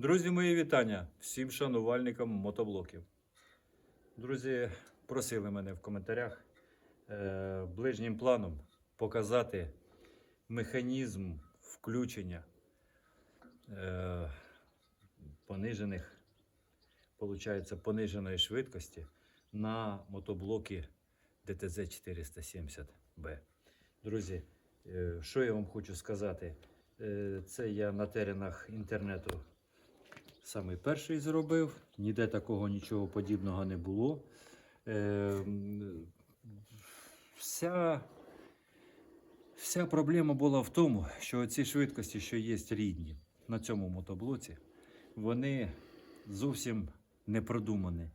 Друзі, мої вітання всім шанувальникам мотоблоків. Друзі, просили мене в коментарях е, ближнім планом показати механізм включення е, понижених, получається, пониженої швидкості на мотоблоки ДТЗ 470Б. Друзі, е, що я вам хочу сказати? Е, Це я на теренах інтернету Самий перший зробив, ніде такого нічого подібного не було. Е, вся, вся проблема була в тому, що ці швидкості, що є рідні на цьому мотоблоці, вони зовсім не продумані,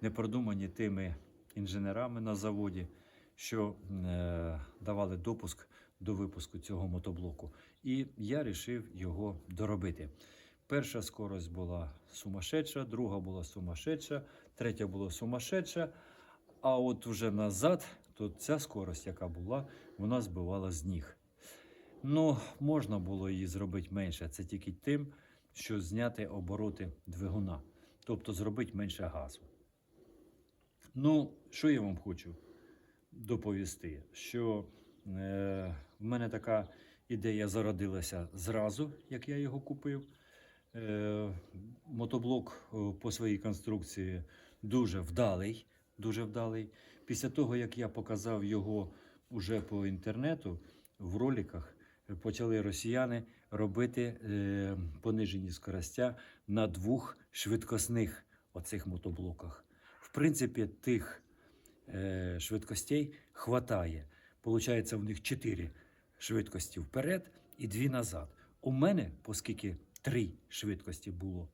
не продумані тими інженерами на заводі, що е, давали допуск до випуску цього мотоблоку. І я вирішив його доробити. Перша скорость була сумасшедша, друга була сумасшедша, третя була сумасшедша. А от вже назад, то ця скорость, яка була, вона збивала з ніг. Ну, можна було її зробити менше. Це тільки тим, що зняти обороти двигуна, тобто зробити менше газу. Ну, що я вам хочу доповісти? Що е, в мене така ідея зародилася зразу, як я його купив. Е, мотоблок е, по своїй конструкції дуже вдалий. Дуже вдалий. Після того, як я показав його уже по інтернету в роликах, е, почали росіяни робити понижені скоростя на двох швидкосних оцих мотоблоках. В принципі, тих швидкостей хватає. Получається, в них чотири швидкості вперед і дві назад. У мене, оскільки три швидкості було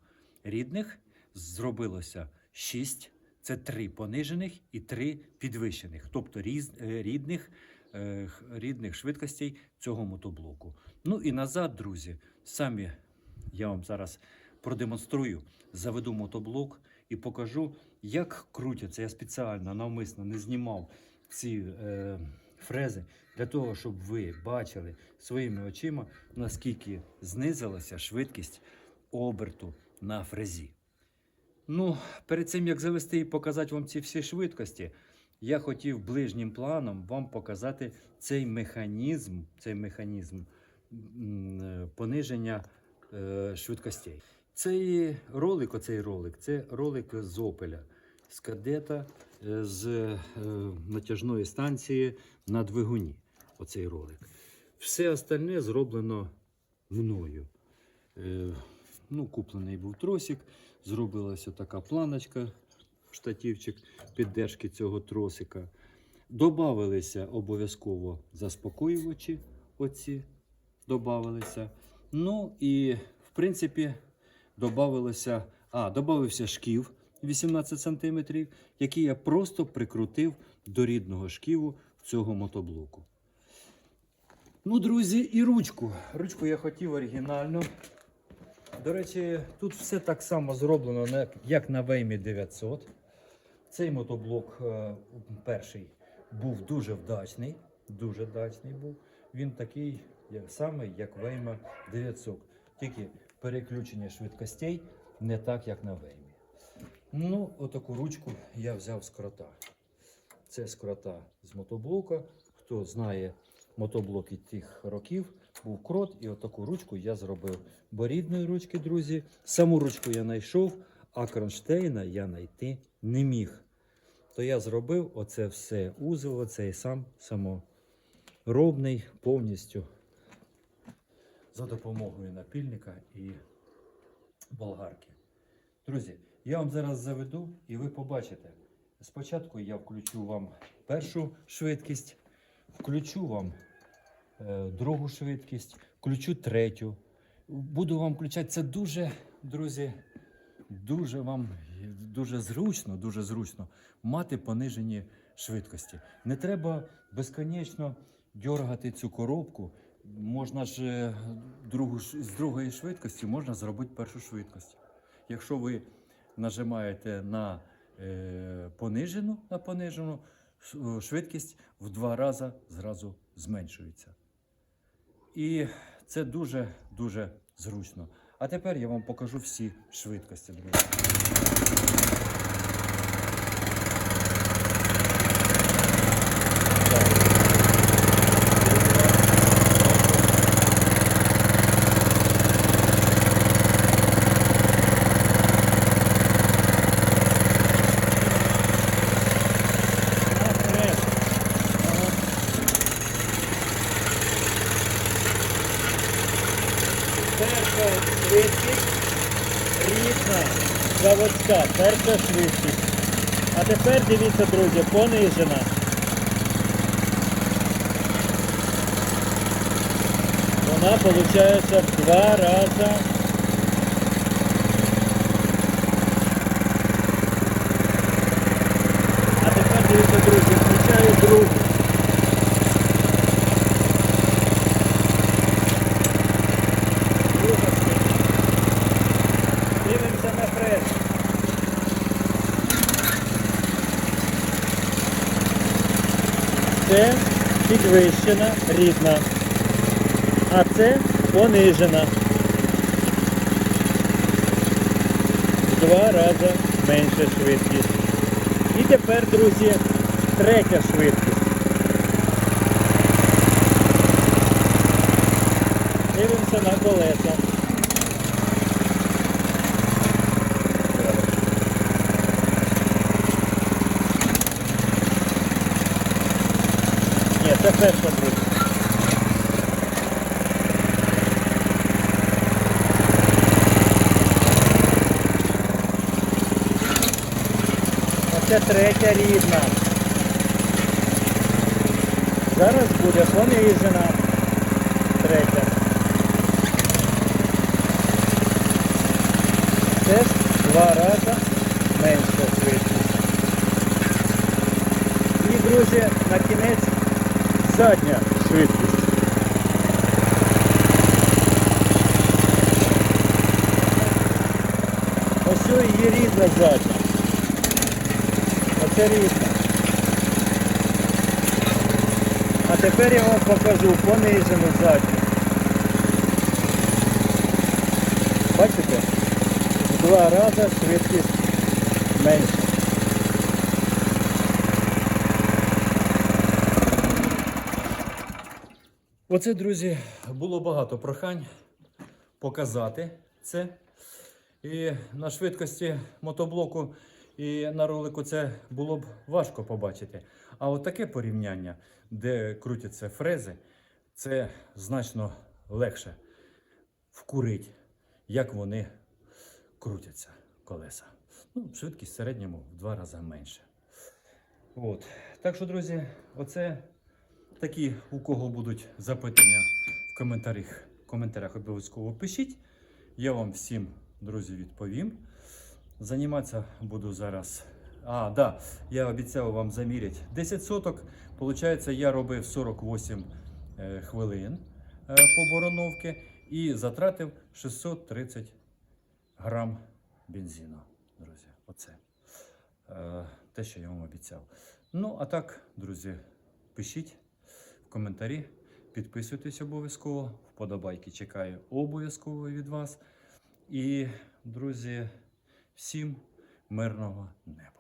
рідних, зробилося шість. Це три понижених і три підвищених, тобто різ, е, рідних, е, рідних швидкостей цього мотоблоку. Ну і назад, друзі, самі я вам зараз продемонструю, заведу мотоблок і покажу, як крутяться. Я спеціально навмисно не знімав ці е, фрези для того, щоб ви бачили своїми очима, наскільки знизилася швидкість оберту на фрезі. Ну, перед цим як завести і показати вам ці всі швидкості, я хотів ближнім планом вам показати цей механізм, цей механізм е, пониження е, швидкостей. Цей ролик, оцей ролик, це ролик з Опеля, з кадета, е, з е, натяжної станції на двигуні. Оцей ролик. Все остальне зроблено мною. Е, ну, куплений був тросик, зробилася така планочка, штативчик піддержки цього тросика. Добавилися обов'язково заспокоювачі. Оці добавилися. Ну і в принципі добавилося, а, добавився шків 18 см, який я просто прикрутив до рідного шківу цього мотоблоку. Ну, друзі, і ручку. Ручку я хотів оригінальну. До речі, тут все так само зроблено, як на Веймі 900. Цей мотоблок е, перший був дуже вдачний. Дуже вдачний був. Він такий як, самий, як Вейма 900. Тільки переключення швидкостей не так, як на Веймі. Ну, отаку ручку я взяв з крота. Це з крота з мотоблока. Хто знає мотоблоки тих років, був крот, і отаку ручку я зробив. Бо рідної ручки, друзі, саму ручку я знайшов, а кронштейна я знайти не міг. То я зробив оце все узел, оцей сам саморобний повністю за допомогою напільника і болгарки. Друзі, я вам зараз заведу і ви побачите. Спочатку я включу вам першу швидкість, включу вам е, другу швидкість, включу третю. Буду вам включати це дуже, друзі, дуже вам дуже зручно, дуже зручно мати понижені швидкості. Не треба безконечно дергати цю коробку. Можна ж е, другу, з другої швидкості можна зробити першу швидкість. Якщо ви нажимаєте на е, понижену, на понижену е, швидкість в два рази зразу зменшується. І це дуже дуже зручно. А тепер я вам покажу всі швидкості, друзі. Перша швидкість рідна, заводська, перша швидкість. А тепер дивіться, друзі, понижена. Вона виходить в два рази. А тепер дивіться, друзі, включаю другу. Друга швидкість. Дивимося на фрез. Це підвищена рідна, а це понижена. Два рази менша швидкість. І тепер, друзі, третя швидкість. Дивимося на колеса. Ні, це перша буде. Оце третя рідна. Зараз буде понижена. Третя. Це ж два рази менша швидкість. І, друзі, на кінець задня швидкість. Ось що її рідна задня. Оце рідна. А тепер я вам покажу понижену задню. Бачите? Два рази швидкість менша. Оце, друзі, було багато прохань показати це. І на швидкості мотоблоку і на ролику це було б важко побачити. А от таке порівняння, де крутяться фрези, це значно легше вкурить, як вони крутяться колеса. Ну, швидкість в середньому в два рази менше. От. Так що, друзі, оце такі, у кого будуть запитання в коментарях, коментарях обов'язково пишіть. Я вам всім, друзі, відповім. Займатися буду зараз. А, да, я обіцяв вам заміряти 10 соток. Получається, я робив 48 е, хвилин е, по бороновці і затратив 630 грам бензину. Друзі, оце е, те, що я вам обіцяв. Ну, а так, друзі, пишіть в коментарі, підписуйтесь обов'язково, вподобайки чекаю обов'язково від вас. І, друзі, всім мирного неба.